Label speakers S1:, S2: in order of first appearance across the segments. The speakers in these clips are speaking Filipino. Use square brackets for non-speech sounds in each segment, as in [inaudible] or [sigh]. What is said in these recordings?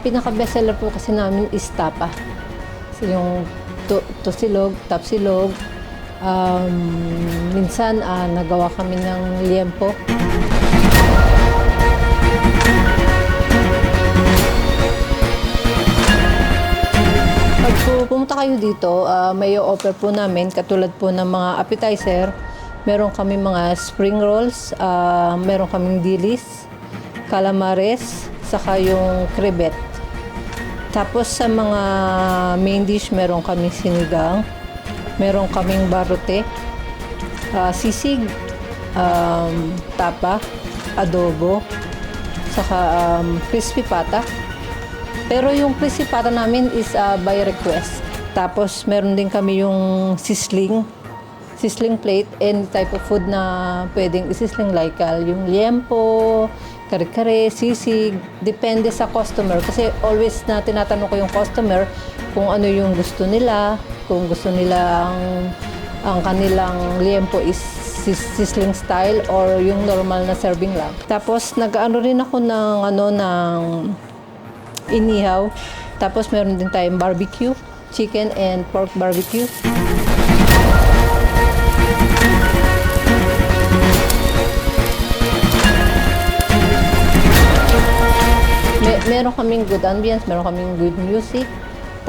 S1: pinaka-bestseller po kasi namin is tapa. So, yung to, tosilog, tapsilog. Um, minsan, ah, nagawa kami ng liempo. Pag po pumunta kayo dito, ah, may offer po namin, katulad po ng mga appetizer, meron kami mga spring rolls, ah, meron kaming dilis, calamares, saka yung crevet. Tapos sa mga main dish, meron kaming sinigang, meron kaming barote, ah, sisig, um, tapa, adobo, saka um, crispy pata. Pero yung crispy pata namin is uh, by request. Tapos meron din kami yung sisling, sisling plate, and type of food na pwedeng isisling like uh, yung liempo, kare-kare, sisig, depende sa customer. Kasi always na tinatanong ko yung customer kung ano yung gusto nila, kung gusto nila ang, ang kanilang liempo is sisling style or yung normal na serving lang. Tapos nag-ano rin ako ng ano ng inihaw. Tapos meron din tayong barbecue, chicken and pork barbecue. Meron kaming good ambience, meron kaming good music.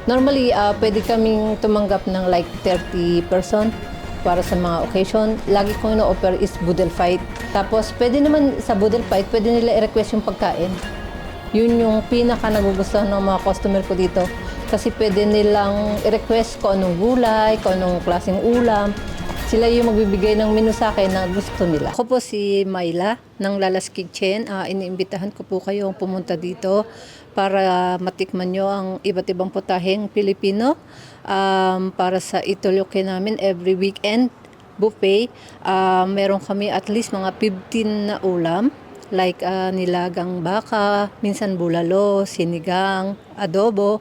S1: Normally, ah, pwede kaming tumanggap ng like 30 person para sa mga occasion. Lagi ko ino-offer is boodle fight. Tapos, pwede naman sa boodle fight, pwede nila i-request yung pagkain. Yun yung pinaka nagugustuhan ng mga customer ko dito. Kasi pwede nilang i-request kung anong gulay, kung anong klaseng ulam. Sila yung magbibigay ng menu sa akin na gusto nila. Ako po si Myla ng Lalas Kitchen. Ah, iniimbitahan ko po kayong pumunta dito para matikman nyo ang iba't ibang putaheng Pilipino. Um, para sa ituluke namin every weekend buffet. Ah, meron kami at least mga 15 na ulam like ah, nilagang baka, minsan bulalo, sinigang, adobo.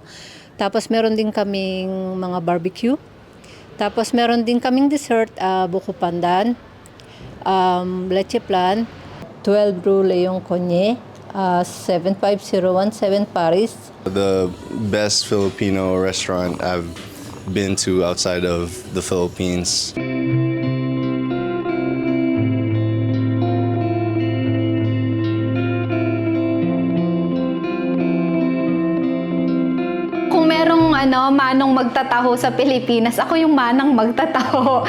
S1: Tapos meron din kaming mga barbecue. Tapos meron din kaming dessert, ah, buko pandan, um, leche plan, 12 brew leong konye, ah, 75017 Paris,
S2: The best Filipino restaurant I've been to outside of the Philippines.
S3: Ano, manong magtataho sa Pilipinas, ako yung manang magtataho.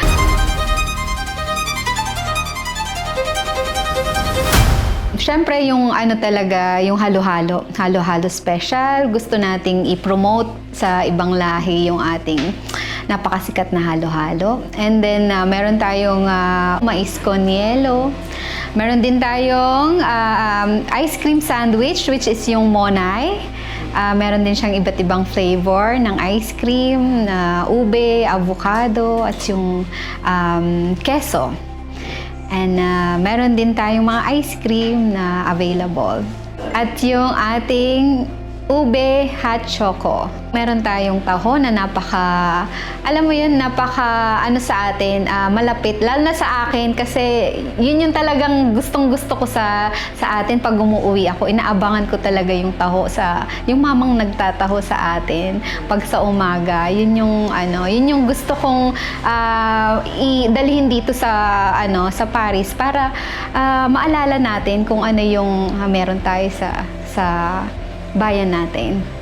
S3: Siyempre, yung ano talaga, yung halo-halo. Halo-halo special. Gusto nating i-promote sa ibang lahi yung ating napakasikat na halo-halo. And then, ah, meron tayong ah, mais con yelo. Meron din tayong ah, um, ice cream sandwich, which is yung monay. Ah, meron din siyang iba't ibang flavor ng ice cream, na ube, avocado, at yung um, keso. And uh, meron din tayong mga ice cream na available. At yung ating ube hot choco. Meron tayong taho na napaka, alam mo yun, napaka ano sa atin, ah, malapit. Lalo na sa akin kasi yun yung talagang gustong gusto ko sa, sa atin pag umuwi ako. Inaabangan ko talaga yung taho sa, yung mamang nagtataho sa atin pag sa umaga. Yun yung ano, yun yung gusto kong ah, idalhin dito sa ano, sa Paris para ah, maalala natin kung ano yung ah, meron tayo sa sa bayan natin.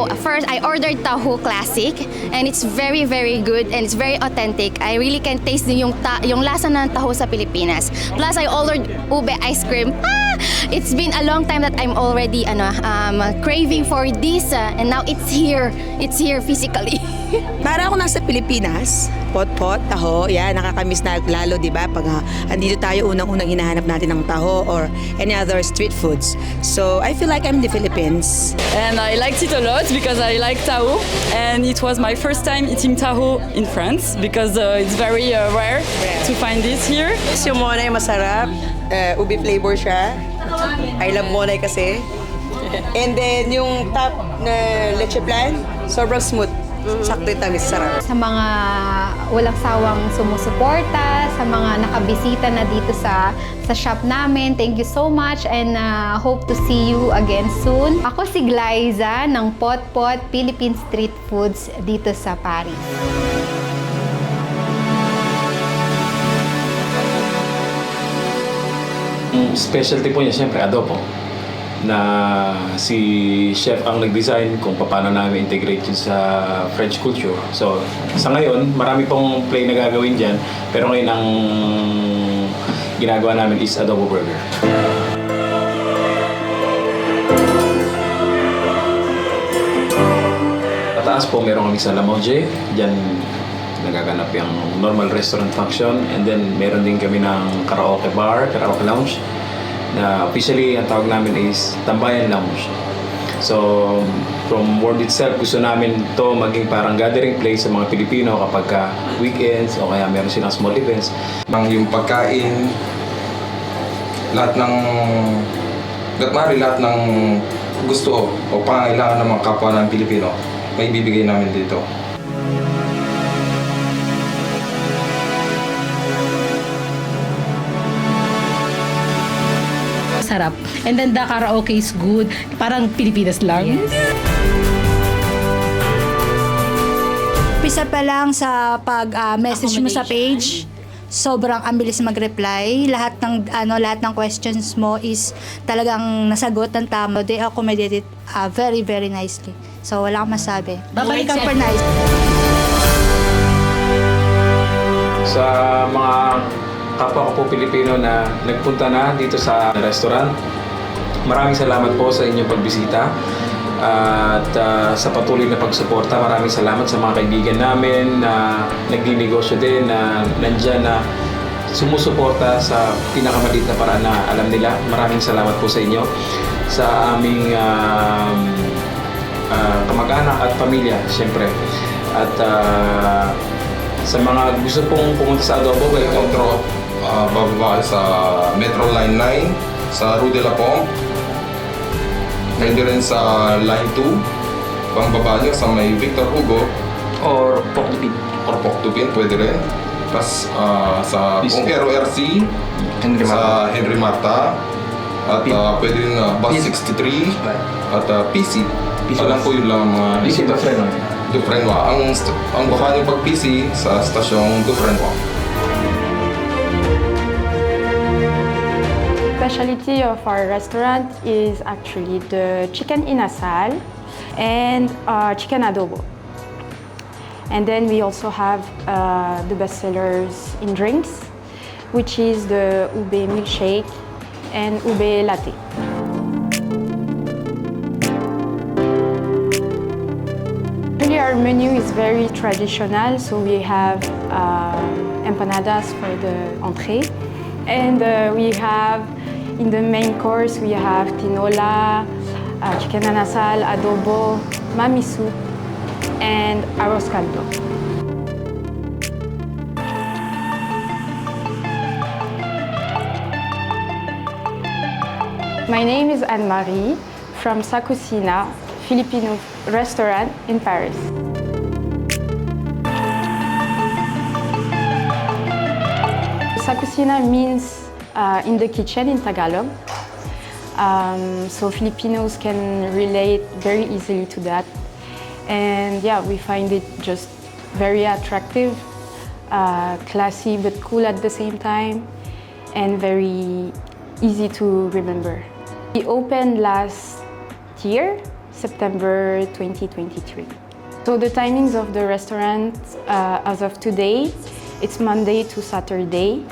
S4: So first, I ordered Taho Classic and it's very very good and it's very authentic. I really can taste yung ta- yung lasa ng taho sa Pilipinas. Plus I ordered ube ice cream. Ah! It's been a long time that I'm already ano um, craving for this uh, and now it's here. It's here physically. [laughs]
S5: Para ako nasa Pilipinas, pot-pot, taho, yan, nakakamiss na lalo, di ba? Pag ah, andito tayo, unang-unang hinahanap natin ng taho or any other street foods. So, I feel like I'm in the Philippines.
S6: and I liked it a lot because I like Taho and it was my first time eating Taho in France because uh, it's very uh, rare to find this here.
S5: Yung monay masarap, uh, ubi flavor siya. I love monay kasi. [laughs] And then, yung top na leche plan, sobrang smooth. Sakto yung tamis, sarap.
S3: Sa mga walang sawang sumusuporta, sa mga nakabisita na dito sa sa shop namin, thank you so much and uh, hope to see you again soon. Ako si Glyza ng Pot Pot Philippine Street Foods dito sa Paris.
S7: Ang specialty po niya, siyempre, adobo. Na si chef ang nag-design kung paano namin integrate yun sa French culture. So, sa ngayon, marami pong play na gagawin dyan. Pero ngayon, ang ginagawa namin is adobo burger. Pataas po, meron kami sa Lamoje. Diyan nagaganap yung normal restaurant function. And then, meron din kami ng karaoke bar, karaoke lounge. Na officially, ang tawag namin is Tambayan Lounge. So, from word itself, gusto namin to maging parang gathering place sa mga Pilipino kapag ka weekends o kaya meron silang small events.
S8: Ang yung pagkain, lahat ng, lahat mari, lahat ng gusto o pangangailangan ng mga kapwa ng Pilipino, may bibigay namin dito.
S9: Sarap. And then the karaoke is good. Parang Pilipinas lang.
S10: Umpisa pa lang sa pag-message mo sa page, sobrang abilis mag-reply. Lahat ng ano lahat ng questions mo is talagang nasagot ng tama. They accommodated uh, very very nicely. So wala akong masabi.
S9: Babalik ka.
S10: Super nice.
S7: Sa mga kapwa ko po Pilipino na nagpunta na dito sa restaurant, maraming salamat po sa inyong pagbisita. At ah, sa patuloy na pagsuporta, maraming salamat sa mga kaibigan namin na nagninegosyo din, na nandyan na sumusuporta sa pinakamaliit na paraan na alam nila. Maraming salamat po sa inyo. Sa aming um, ah, kamag-anak at pamilya, siyempre. At ah, sa mga gusto pong pumunta sa Adobo, welcome.
S8: Metro, uh, bababa sa Metro Line 9, sa Rue de la Pompe. Pwede rin sa Line 2, pangbaba nyo sa may Victor Hugo,
S7: Or Pokpit.
S8: or Poctupin, pwede rin. Tapos ah, sa
S7: Business.
S8: Kung RC,
S7: Henry
S8: sa Henry Marta, at ah, pwede rin na Bus 63, at ah, PC.
S7: PC
S8: Alam ko yun lang ang mga...
S7: Busy ba, friend?
S8: Dufresnoy. Ang, ang baka niyo pag PC sa stasyong Dufresnoy.
S11: Specialty of our restaurant is actually the chicken inasal and uh, chicken adobo. And then we also have uh, the best sellers in drinks, which is the ube milkshake and ube latte. Really, our menu is very traditional, so we have uh, empanadas for the entree, and uh, we have in the main course we have tinola, uh, chicken anasal, adobo, mami soup, and arroz caldo. My name is Anne-Marie from Sa Cucina, Filipino restaurant in Paris. Sa Cucina means uh, in the kitchen in Tagalog. Um, so Filipinos can relate very easily to that. And yeah, we find it just very attractive, uh, classy but cool at the same time, and very easy to remember. We opened last year, September 2023. So the timings of the restaurant uh, as of today, it's Monday to Saturday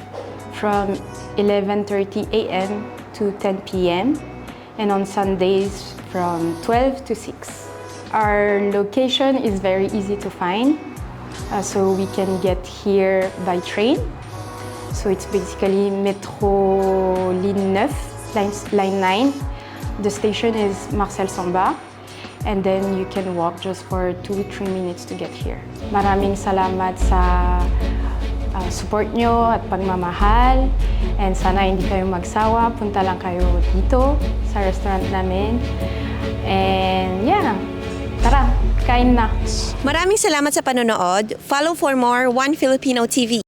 S11: from 11:30 a.m. to 10 p.m. and on Sundays from 12 to 6. Our location is very easy to find, uh, so we can get here by train. So it's basically Metro Ligne 9, line, line 9. The station is Marcel Samba. And then you can walk just for 2-3 minutes to get here. Maraming salamat sa uh, support nyo at pagmamahal. And sana hindi kayo magsawa. Punta lang kayo dito sa restaurant namin. And yeah, tara, Kain na.
S12: Maraming salamat sa panonood. Follow for more One Filipino TV.